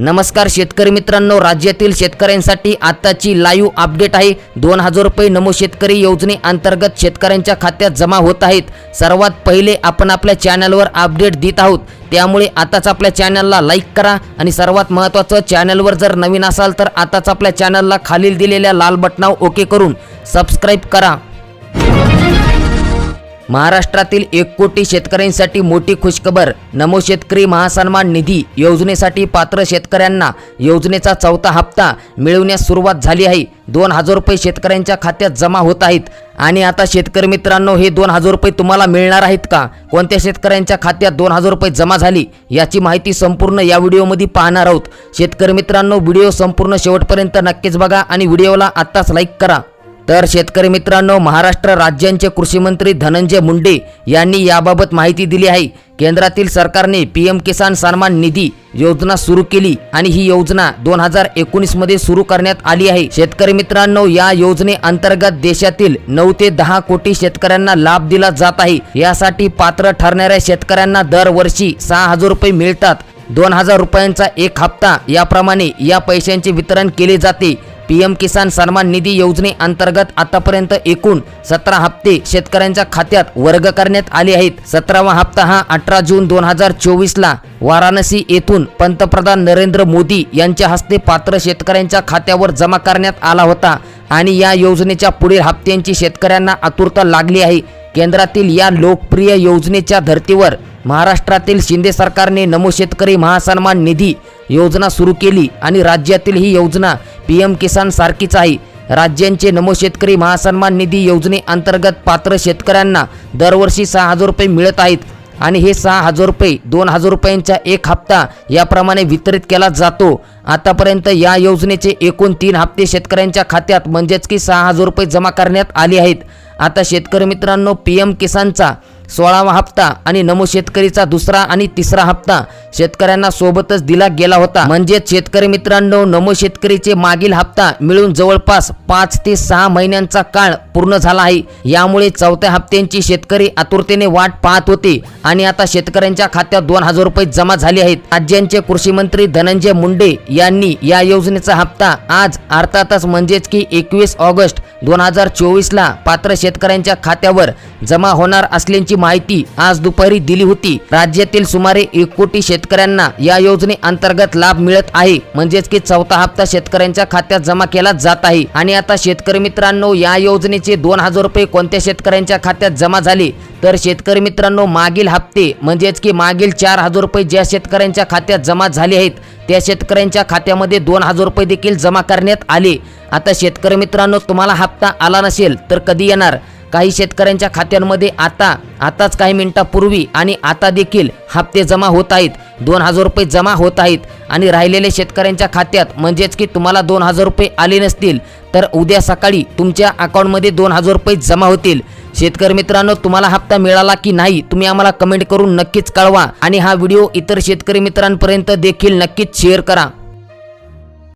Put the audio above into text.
नमस्कार शेतकरी मित्रांनो राज्यातील शेतकऱ्यांसाठी आताची लाईव्ह अपडेट आहे. दोन हजार रुपये नमो शेतकरी योजनेअंतर्गत शेतकऱ्यांच्या खात्यात जमा होत आहेत. सर्वात पहिले आपण आपल्या चॅनलवर अपडेट देत आहोत. त्यामुळे आताच आपल्या चॅनलला लाईक करा आणि सर्वात महत्त्वाचं चॅनलवर जर नवीन असाल तर आताच आपल्या चॅनलला खालील दिलेल्या लाल बटनाव ओके करून सबस्क्राईब करा. महाराष्ट्रातील एक कोटी शेतकऱ्यांसाठी मोठी खुशखबर नमो शेतकरी महासन्मान निधी योजनेसाठी पात्र शेतकऱ्यांना योजनेचा चौथा हप्ता मिळवण्यास सुरुवात झाली आहे. दोन हजार रुपये शेतकऱ्यांच्या खात्यात जमा होत आहेत. आणि आता शेतकरी मित्रांनो हे दोन हजार रुपये तुम्हाला मिळणार आहेत का? कोणत्या शेतकऱ्यांच्या खात्यात दोन हजार रुपये जमा झाली? याची माहिती संपूर्ण या व्हिडिओमध्ये पाहणार आहोत. शेतकरी मित्रांनो व्हिडिओ संपूर्ण शेवटपर्यंत नक्कीच बघा आणि व्हिडिओला आत्ताच लाईक करा. तर शेतकरी मित्रांनो महाराष्ट्र राज्यांचे कृषी मंत्री धनंजय मुंडे यांनी याबाबत माहिती दिली आहे. केंद्रातील सरकारने पी एम किसान सन्मान निधी योजना सुरू केली आणि ही योजना दोन हजार एकोणीसमध्ये सुरू करण्यात आली आहे. शेतकरी मित्रांनो या योजनेअंतर्गत देशातील नऊ ते दहा कोटी शेतकऱ्यांना लाभ दिला जात आहे. यासाठी पात्र ठरणाऱ्या शेतकऱ्यांना दरवर्षी सहा हजार रुपये मिळतात. दोन हजार रुपयांचा एक हप्ता याप्रमाणे या पैशांचे वितरण केले जाते. पीएम किसान सन्मान निधी योजनेअंतर्गत आतापर्यंत एकूण सतरा हप्ते शेतकऱ्यांच्या खात्यात वर्ग करण्यात आले आहेत. सतरावा हप्ता हा अठरा जून दोन हजार चोवीसला वाराणसी येथून पंतप्रधान नरेंद्र मोदी यांच्या हस्ते पात्र शेतकऱ्यांच्या खात्यावर जमा करण्यात आला होता आणि या योजनेच्या पुढील हप्त्यांची शेतकऱ्यांना आतुरता लागली आहे. केंद्रातील या लोकप्रिय योजनेच्या धर्तीवर महाराष्ट्रातील शिंदे सरकारने नमो शेतकरी महासन्मान निधी योजना सुरू केली आणि राज्यातील ही योजना पी एम किसान सारखीच आहे. राज्यांचे नमो शेतकरी महासन्मान निधी योजनेअंतर्गत पात्र शेतकऱ्यांना दरवर्षी सहा हजार रुपये मिळत आहेत आणि हे सहा हजार रुपये दोन हजार रुपयांचा एक हप्ता याप्रमाणे वितरित केला जातो. आतापर्यंत या योजनेचे एकूण तीन हप्ते शेतकऱ्यांच्या खात्यात म्हणजेच की सहा हजार रुपये जमा करण्यात आले आहेत. आता शेतकरी मित्रांनो पी एम किसानचा सोळावा हप्ता आणि नमो शेतकरीचा दुसरा आणि तिसरा हप्ता. शेतकऱ्यांना सोबतच दिला गेला होता. म्हणजेच शेतकरी मित्रांनो नमो शेतकरीचे मागील हप्ता मिळून जवळपास पाच ते सहा महिन्यांचा काळ पूर्ण झाला आहे. यामुळे चौथ्या हप्त्यांची शेतकरी आतुरतेने वाट पाहत होते आणि आता शेतकऱ्यांच्या खात्यात दोन हजार रुपये जमा झाले आहेत. राज्यांचे कृषी मंत्री धनंजय मुंडे यांनी या योजनेचा हप्ता आज अर्थातच म्हणजेच की एकवीस ऑगस्ट दोन हजार चोवीसला पात्र शेतकऱ्यांच्या खात्यावर जमा होणार असल्याची माहिती आज दुपारी दिली होती. राज्यातील सुमारे एक कोटी शेतकऱ्यांना या योजनेअंतर्गत लाभ मिळत आहे. म्हणजेच की चौथा हप्ता शेतकऱ्यांच्या खात्यात जमा केला जात आहे. आणि आता शेतकरी मित्रांनो या योजनेचे दोन हजार रुपये कोणत्या शेतकऱ्यांच्या खात्यात जमा झाले? तर शेतकरी मित्रांनो मागील हप्ते म्हणजेच की मागील चार हजार रुपये ज्या शेतकऱ्यांच्या खात्यात जमा झाले आहेत त्या शेतकऱ्यांच्या खात्यामध्ये दोन हजार रुपये देखील जमा करण्यात आले. आता शेतकरी मित्रांनो तुम्हाला हप्ता आला नसेल तर कधी येणार? काही शेतकऱ्यांच्या खात्यांमध्ये आता आताच काही मिनिटापूर्वी आणि आता देखील हप्ते जमा होत आहेत. दोन हजार रुपये जमा होत आहेत आणि राहिलेले शेतकऱ्यांच्या खात्यात म्हणजेच की तुम्हाला दोन हजार रुपये आले नसतील तर उद्या सकाळी तुमच्या अकाउंटमध्ये दोन हजार रुपये जमा होतील. शेतकरी मित्रांनो तुम्हाला हप्ता मिळाला की नाही तुम्ही आम्हाला कमेंट करून नक्कीच कळवा आणि हा व्हिडिओ इतर शेतकरी मित्रांपर्यंत देखील नक्कीच शेअर करा.